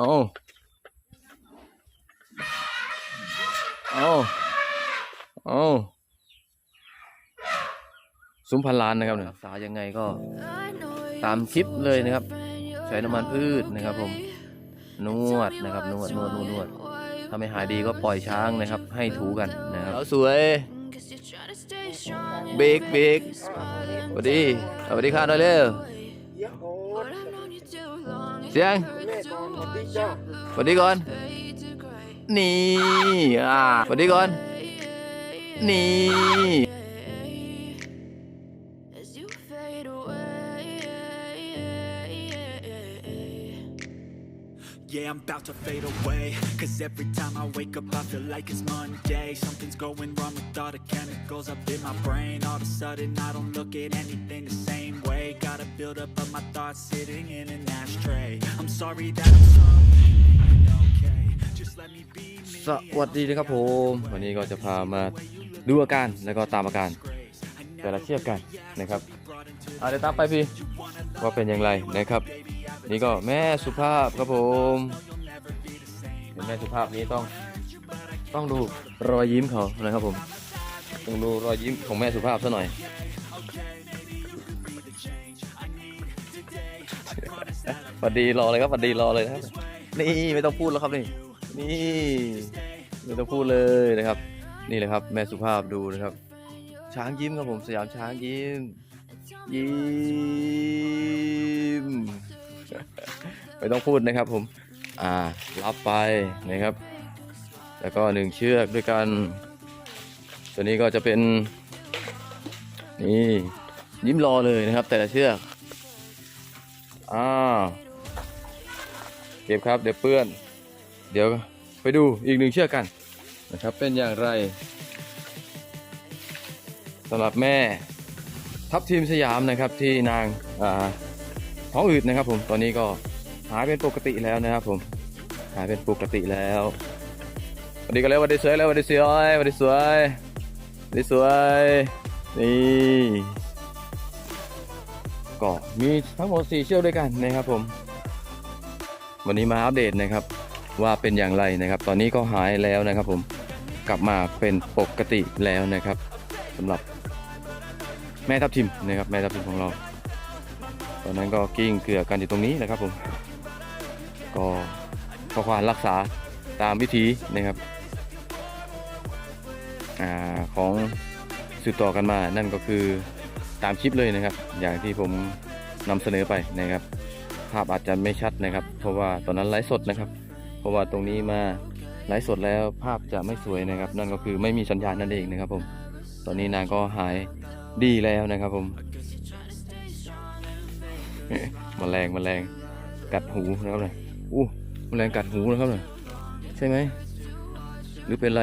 เอาเอาเอาซุ้มพันล้านนะครับเนี่ยรักษายังไงก็ตามคลิปเลยนะครับ ใช้น้ำมันพืชนะครับ ผม นวดนะครับ นวดนวดนวดนวดถ้าไม่หายดีก็ปล่อยช้างนะครับ ให้ถูกันนะครับสวยเบรกเบรกสวัสดีสวัสดีค่ะหน่อยเร็วเสียง สวัสดีก่อน นี่ อ่าสวัสดีก่อน นี่ fade away Cause every time I wake up I feel like it's Monday Something's going wrong with all the chemicals up in my brain All of a sudden I don't look at anything the same way Gotta build up of my thoughts sitting in an ashtray I'm sorry that I'm so okay Just let me be สวัสดีนะครับผม วันนี้ก็จะพามาดูอาการแล้วก็ตามอาการ แต่ละเชือกกันนะครับอาเดี๋ยวตามไปพี่ว่าเป็นอย่างไรนะครับ นี่ก็แม่สุภาพครับผม แม่สุภาพนี้ต้องต้องดูรอยยิ้มเขานะครับผมต้องดูรอยยิ้มของแม่สุภาพซะหน่อยสวัสดีรอเลยครับสวัสดีรอเลยครับ นี่ไม่ต้องพูดแล้วครับนี่ นี่ไม่ต้องพูดเลยนะครับ นี่เลยครับ แม่สุภาพดูนะครับ ช้างยิ้มครับผมสยามช้างยิ้ม ยิ้ม ไม่ต้องพูดนะครับผม อ่ารับไปนะครับ แล้วก็หนึ่งเชือกด้วยกัน ตัวนี้ก็จะเป็น นี่ยิ้มรอเลยนะครับ แต่ละเชือกอ่าเก็บครับเดี๋ยวเปื้อน เดี๋ยวไปดูอีกหนึ่งเชือกกันนะครับ เป็นอย่างไรสำหรับแม่ทัพทีมสยามนะครับที่นางอ่าท้องอืดนะครับผมตอนนี้ก็ หายเป็นปกติแล้วนะครับผม หายเป็นปกติแล้วสวัสดีกันแล้วสวัสดีสวยแล้วสวัสดีสวยสวัสดีสวยสวัสดีสวยนี่ก็มีทั้งหมด4เชือกด้วยกันนะครับผม วันนี้มาอัปเดตนะครับ ว่าเป็นอย่างไรนะครับ ตอนนี้ก็หายแล้วนะครับ ผมกลับมาเป็นปกติแล้วนะครับสำหรับแม่ทับทิมนะครับ แม่ทับทิมของเรา ตอนนั้นก็กิ้งเกลือกันอยู่ตรงนี้นะครับผม ก็ขอความรักษาตามวิธีนะครับอของสืบต่อกันมานั่นก็คือตามคลิปเลยนะครับ อย่างที่ผมนำเสนอไปนะครับ ภาพอาจจะไม่ชัดนะครับ เพราะว่าตอนนั้นไลฟ์สดนะครับ เพราะว่าตรงนี้มาไลฟ์สดแล้วภาพจะไม่สวยนะครับ นั่นก็คือไม่มีสัญญาณนั่นเองนะครับผมตอนนี้นางก็หายดีแล้วนะครับผมมแมลงมแมลงกัดหูนะครับเนี่ย อู้มแมลงกัดหูนะครับเนี่ยใช่ไหม หรือเป็นไร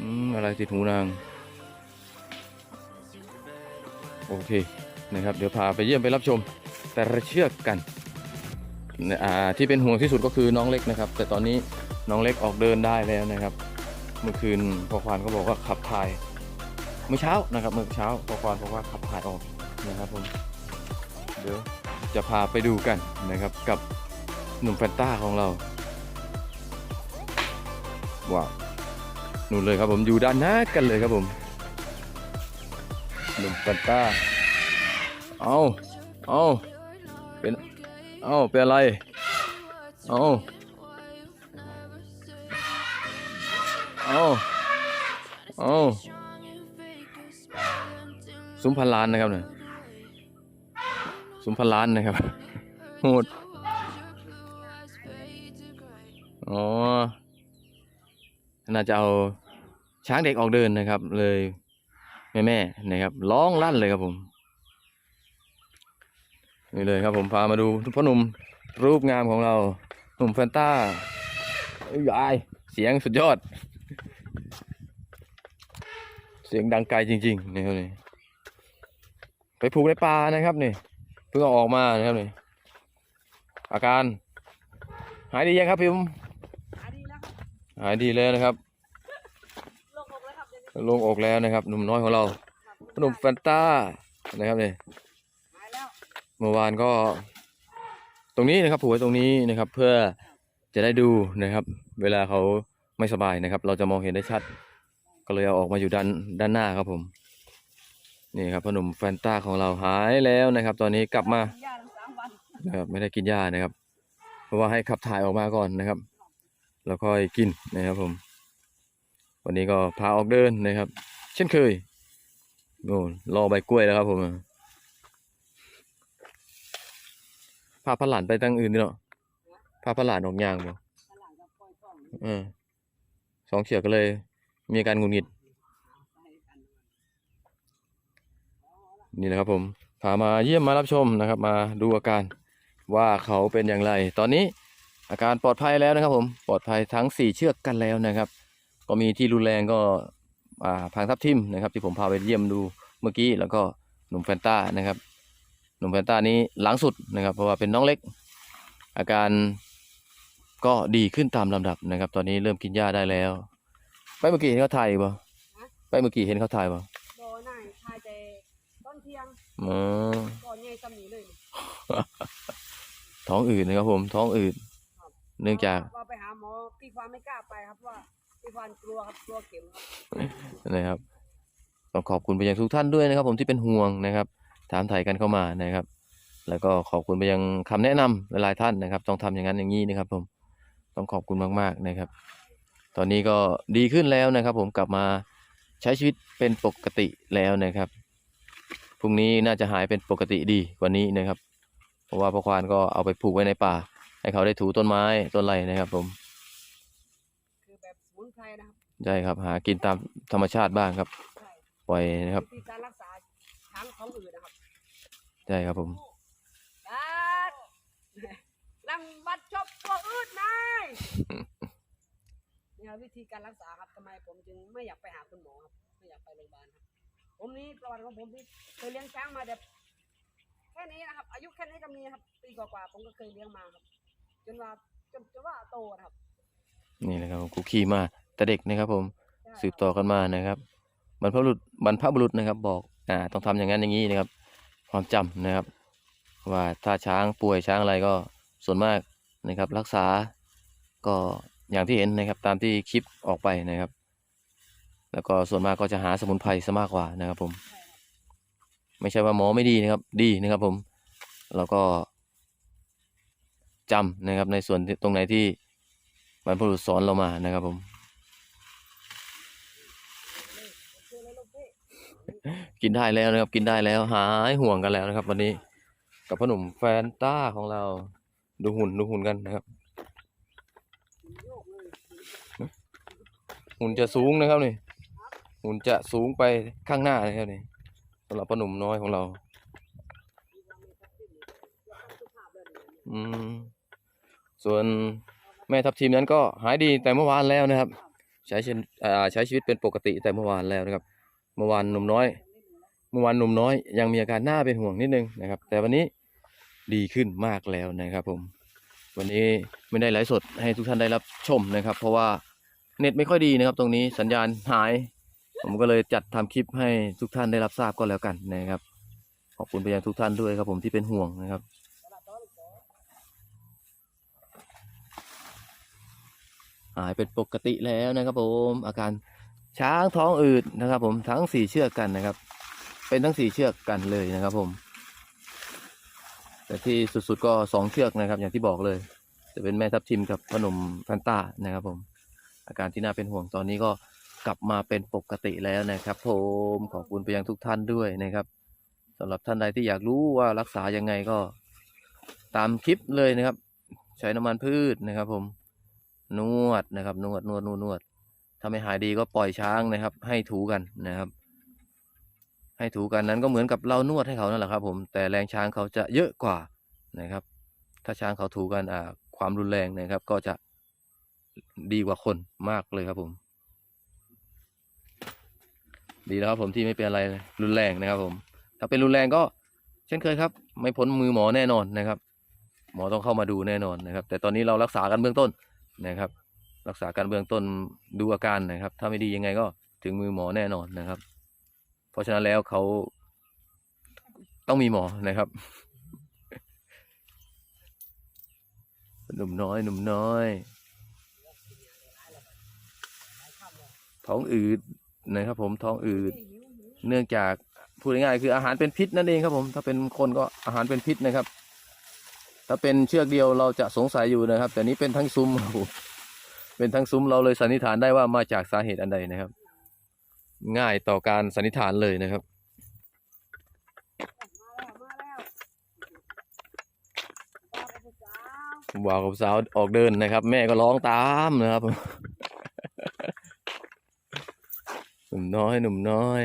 อืม อะไรติดหูนาง โอเค นะครับ เดี๋ยวพาไปเยี่ยมไปรับชม แต่ละเชือกกันอ่าที่เป็นห่วงที่สุดก็คือน้องเล็กนะครับ แต่ตอนนี้น้องเล็กออกเดินได้แล้วนะครับ เมื่อคืนพอควานก็บอกว่าขับถ่าย เมื่อเช้านะครับ เมื่อเช้าพอควานบอกว่าขับถ่ายออก นะครับผมเดี๋ยวจะพาไปดูกันนะครับกับหนุ่มแฟนต้าของเราว้าวนู่นเลยครับผมอยู่ด้านหน้ากันเลยครับผมหนุ่มแฟนต้าเอาเอาเป็นเอาเป็นอะไรเอาเอาเอาซุ้มพันล้านนะครับเนี่ย ซุ้มพันล้านนะครับโหดอ๋อน่าจะเอาช้างเด็กออกเดินนะครับ เลยแม่แม่ๆนะครับร้องลั่นเลยครับผมนี่เลยครับผมพามาดูพ่อหนุ่มรูปงามของเราหนุ่มแฟนต้าเอ้ยยายเสียงสุดยอด เสียงดังไกลจริงๆนี่ครับนี่ไปผูกในป่านะครับนี่ เพิ่งเอาออกมานะครับนี่อาการ หายดียังครับพิมพ์หายดีแล้วนะครับลงอกแล้วนะครับ หนุ่มน้อยของเราหนุ่มแฟนต้านะครับนี่เมื่อวานก็ ตรงนี้นะครับผูกไว้ตรงนี้นะครับ เพื่อจะได้ดูนะครับ เวลาเขาไม่สบายนะครับ เราจะมองเห็นได้ชัด ก็เลยเอาออกมาอยู่ด้านด้านหน้าครับผม นี่ครับพ่อหนุ่มแฟนต้าของเราหายแล้วนะครับ ตอนนี้กลับมาย่าทั้งสามวันนะครับไม่ได้กินหญ้านะครับ เพราะว่าให้ขับถ่ายออกมาก่อนนะครับ แล้วค่อยกินนะครับผม วันนี้ก็พาออกเดินนะครับ เช่นเคยโน่นรอใบกล้วยแล้วครับผมพาพระหลานไปตั้งอื่นดิเนาะพาพระหลานออกยางบ่ตลาดกับปล่อยท่องเออสองเฉียก็เลย มีอาการงุดหงิด ให้กัน นี่นะครับผมพามาเยี่ยมมารับชมนะครับมาดูอาการว่าเขาเป็นอย่างไร ตอนนี้อาการปลอดภัยแล้วนะครับผมปลอดภัยทั้งสี่เชือกกันแล้วนะครับ ก็มีที่รุนแรงก็าพังทับทิมนะครับ ที่ผมพาไปเยี่ยมดูเมื่อกี้แล้วก็หนุ่มแฟนต้านะครับ หนุ่มแฟนต้านี้หลังสุดนะครับ เพราะว่าเป็นน้องเล็ก อาการก็ดีขึ้นตามลำดับนะครับ ตอนนี้เริ่มกินหญ้าได้แล้ว ไปเมื่อกี้เห็นเขาถ่ายบ่ไปเมื่อกี้เห็นเขาถ่ายบ่บ่อน่ายทายแต่ต้นเที่ยงอ๋อก่อนใหญ่ซ้ำนี้เลยท้องอืดนะครับผมท้องอืดเนื่องจากว่าไปหาหมอพี่ควานไม่กล้าไปครับเพราะว่าพี่ควานกลัวครับกลัวเข็มครับนะครับต้องขอบคุณไปยังทุกท่านด้วยนะครับ ผมที่เป็นห่วงนะครับ ถามไถ่กันเข้ามานะครับ แล้วก็ขอบคุณไปยังคำแนะนำหลายๆท่านนะครับ ต้องทำอย่างนั้นอย่างนี้นะครับ ผมต้องขอบคุณมากๆนะครับ ตอนนี้ก็ดีขึ้นแล้วนะครับ ผมกลับมาใช้ชีวิตเป็นปกติแล้วนะครับ พรุ่งนี้น่าจะหายเป็นปกติดีกว่านี้นะครับ เพราะว่าพ่อควานก็เอาไปผูกไว้ในป่า ให้เขาได้ถูต้นไม้ต้นไรนะครับผมคือแบบสมุนไพรนะครับใช่ครับ หากินตามธรรมชาติบ้างครับใช่ปล่อยนะครับวิธีการรักษาช้างท้องอืดนะครับใช่ครับผมบัดลังบัดชอบตัวอืดนายเนี่ยวิธีการรักษาครับทำไมผมจึงไม่อยากไปหาคุณหมอครับไม่อยากไปโรงพยาบาลครับ ผมนี่ประวัติของผมนี่เคยเลี้ยงช้างมาแบบแค่นี้นะครับ อายุแค่นี้ก็มีครับปีกว่าๆผมก็เคยเลี้ยงมาครับ จนว่าจนจนว่าโตนะครับ นี่แหละครับผมคุกคีมาแต่เด็กนะครับผมใช่สืบต่อกันมานะครับ บรรพบุรุษบรรพบุรุษนะครับ บอกอ่าต้องทำอย่างนั้นอย่างนี้นะครับ ความจำนะครับ ว่าถ้าช้างป่วยช้างอะไรก็ส่วนมากนะครับ รักษาก็อย่างที่เห็นนะครับ ตามที่คลิปออกไปนะครับ แล้วก็ส่วนมากก็จะหาสมุนไพรซะมากกว่านะครับ ผมใช่ครับไม่ใช่ว่าหมอไม่ดีนะครับ ดีนะครับ ผมแล้วก็จำนะครับ ในส่วนที่ตรงไหนที่บรรพบุรุษสอนเรามานะครับ ผมคือเลยลูกพี่กินได้แล้วนะครับ กินได้แล้วหายห่วงกันแล้วนะครับ วันนี้กับพ่อหนุ่มแฟนต้าของเราดูหุ่นดูหุ่นกันนะครับโยกเลยหุ่นจะสูงนะครับนี่ หุ่นจะสูงไปข้างหน้านะครับนี่สำหรับพ่อหนุ่มน้อยของเราสุภาพเลยเนี่ยอืม ส่วนแม่ทัพทีมนั้นก็หายดีแต่เมื่อวานแล้วนะครับ ใช้ชีวิตใช้ชีวิตเป็นปกติแต่เมื่อวานแล้วนะครับ เมื่อวานหนุ่มน้อย เมื่อวานหนุ่มน้อยยังมีอาการหน้าเป็นห่วงนิดนึงนะครับ แต่วันนี้ดีขึ้นมากแล้วนะครับ ผม วันนี้ไม่ได้ไลฟ์สดให้ทุกท่านได้รับชมนะครับ เพราะว่าเน็ตไม่ค่อยดีนะครับ ตรงนี้สัญญาณหาย ผมก็เลยจัดทำคลิปให้ทุกท่านได้รับทราบก็แล้วกันนะครับ ขอบคุณไปยังทุกท่านด้วยครับ ผมที่เป็นห่วงนะครับหายเป็นปกติแล้วนะครับ ผมอาการช้างท้องอืดนะครับ ผมทั้งสี่เชือกกันนะครับ เป็นทั้งสี่เชือกกันเลยนะครับ ผม แต่ที่สุดๆก็สองเชือกนะครับ อย่างที่บอกเลย จะเป็นแม่ทับทิมกับพนมแฟนต้านะครับ ผม อาการที่น่าเป็นห่วงตอนนี้ก็ กลับมาเป็นปกติแล้วนะครับผมขอบคุณไปยังทุกท่านด้วยนะครับสำหรับท่านใดที่อยากรู้ว่ารักษายังไงก็ ตามคลิปเลยนะครับ ใช้น้ำมันพืชนะครับ ผมนวดนะครับ นวดนวดนวดนวดถ้าไม่หายดีก็ปล่อยช้างนะครับ ให้ถูกันนะครับ ให้ถูกันนั้นก็เหมือนกับเรานวดให้เขานั่นแหละครับ ผมแต่แรงช้างเขาจะเยอะกว่านะครับ ถ้าช้างเขาถูกันอ่าความรุนแรงนะครับ ก็จะดีกว่าคนมากเลยครับผม ดีแล้วครับ ผมที่ไม่เป็นอะไรรุนแรงนะครับ ผม ถ้าเป็นรุนแรงก็ เช่นเคยครับ ไม่พ้นมือหมอแน่นอนนะครับ หมอต้องเข้ามาดูแน่นอนนะครับ แต่ตอนนี้เรารักษากันเบื้องต้นนะครับ รักษาการเบื้องต้นดูอาการนะครับ ถ้าไม่ดียังไงก็ถึงมือหมอแน่นอนนะครับ เพราะฉะนั้นแล้วเขาต้องมีหมอนะครับหนุ่มน้อยหนุ่มน้อยท้องอืด นะครับผมท้องอืด เนื่องจากพูดง่ายๆคืออาหารเป็นพิษนั่นเองครับผม ถ้าเป็นคนก็อาหารเป็นพิษนะครับ ถ้าเป็นเชือกเดียวเราจะสงสัยอยู่นะครับ แต่นี้เป็นทั้งซุ้มครับผมเป็นทั้งซุ้มเราเลยสันนิษฐานได้ว่ามาจากสาเหตุอันใดนะครับ ง่ายต่อการสันนิษฐานเลยนะครับมาแล้วมาแล้วบอกกับผู้สาวบ่าวกับสาวออกเดินนะครับ แม่ก็ร้องตามนะครับ หนุ่มน้อย หนุ่มน้อย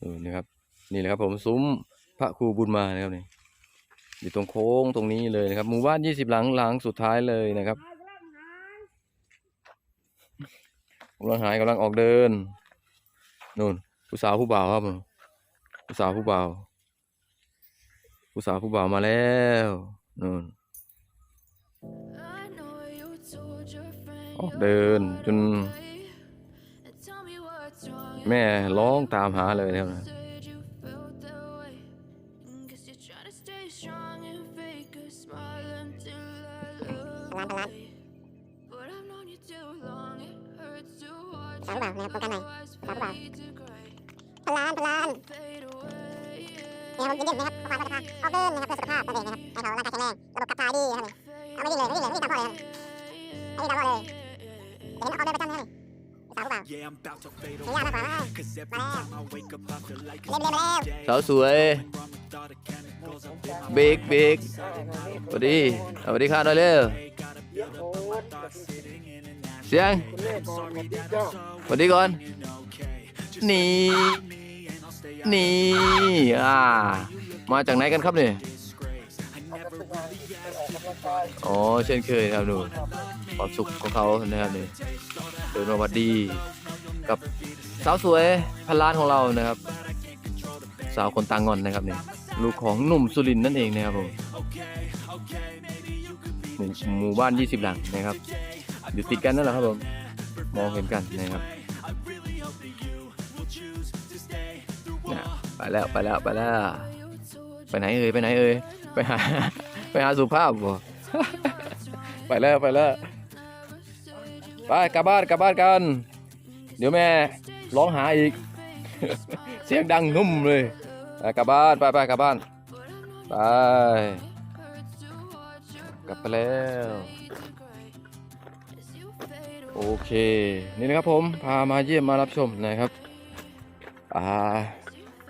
ดูนะครับ นี่แหละครับ ผมซุ้มพระครูบุญมานะครับนี่อยู่ตรงโค้งตรงนี้เลยนะครับ หมู่บ้านยี่สิบหลังหลังสุดท้ายเลยนะครับหายกำลังหายกำลังหายกำลังออกเดินนู่นผู้สาวผู้บ่าวครับผู้สาวผู้บ่าวผู้สาวผู้บ่าวมาแล้วนู่น I know you told your friend ออกเดินจน แม่ร้องตามหาเลยนะครับ Said you felt that way. Guess you're trying to stay strong and fake a smile until I look away. But I've known you too long, it hurts to watch สาวหรือเปล่านะครับโฟกัสหน่อย your eyes สาวหรือเปล่า fade to gray. พลานพลาน Fade away. เนี่ยผมกินดื่มนะครับเพื่อความสุขภาพออกเดินนะครับเพื่อสุขภาพตัวเองนะครับให้เขาร่างกายแข็งแรงระบบขับถ่ายดีนะครับเอาไม่วิ่งเลยไม่วิ่งเลยไม่วิ่งตามพ่อเลยครับไม่วิ่งตามพ่อเลยเดี๋ยวนี้ออกเดินประจำนะครับสาวหรือเปล่า Yeah, I'm about to fade ไม่ยาก away. มากกว่า Cause every time I wake up, I feel like เร็วเร็วเร็ว day. สาวสวย Run with all the chemicals up in my เบรกเบรกสวัสดีสวัสดีค่ะหน่อยเร็ว way. Gotta build up my thoughts sitting in an ash. เสียง Sorry that I'm so สวัสดีก่อน okay. Just นี่ me and I'll stay นี่อ่ามาจากไหนกันครับเนี่ย disgrace. I never really asked อ๋อเช่นเคยครับดู ความสุขของเขานะครับนี่เดินมาวัดดี กับสาวสวยพันล้านของเรานะครับ สาวคนตางอนนะครับนี่ลูกของหนุ่มสุรินนั่นเองนะครับผมหมู่หมู่บ้าน 20 หลังนะครับอยู่ติดกันนั่นแหละครับผมมองเห็นกันนะครับนะไปแล้วไปแล้วไปแล้วไปไหนเอ่ยไปไหนเอ่ยไปหาไปหาสุภาพบ่ ไปแล้วไปแล้ว ไปกลับบ้านกลับบ้านกัน เดี๋ยวแม่ร้องหาอีก เสียงดังนุ่มเลยไปกลับบ้านไปไปกลับบ้านไปกลับไปแล้ว โอเค นี่นะครับผมพามาเยี่ยมมารับชมนะครับอ่า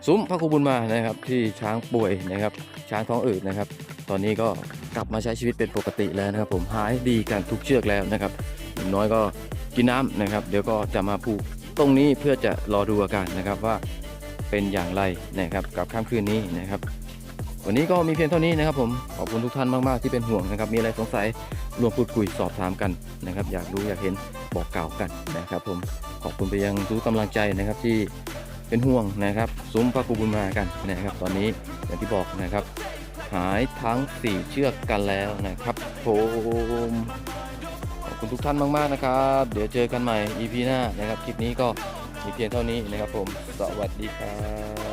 ซุ้มพระครูบุญมานะครับ ที่ช้างป่วยนะครับ ช้างท้องอืดนะครับ ตอนนี้ก็กลับมาใช้ชีวิตเป็นปกติแล้วนะครับ ผมหายดีกันทุกเชือกแล้วนะครับ อย่างน้อยก็กินน้ำนะครับ เดี๋ยวก็จะมาผูกตรงนี้เพื่อจะรอดูอาการนะครับว่าเป็นอย่างไรนะครับกับค่ำคืนนี้นะครับ วันนี้ก็มีเพียงเท่านี้นะครับ ผมขอบคุณทุกท่านมากๆที่เป็นห่วงนะครับ มีอะไรสงสัยรวมพูดคุยสอบถามกันนะครับ อยากรู้อยากเห็นบอกกล่าวกันนะครับ ผมขอบคุณไปยังทุกกำลังใจนะครับที่เป็นห่วงนะครับซุ้มพระครูบุญมากันนะครับ ตอนนี้อย่างที่บอกนะครับ หายทั้ง 4 เชือกกันแล้วนะครับผม คุณทุกท่านมากๆนะครับ เดี๋ยวเจอกันใหม่ EP หน้านะครับ คลิปนี้ก็มีเพียงเท่านี้นะครับผม สวัสดีครับ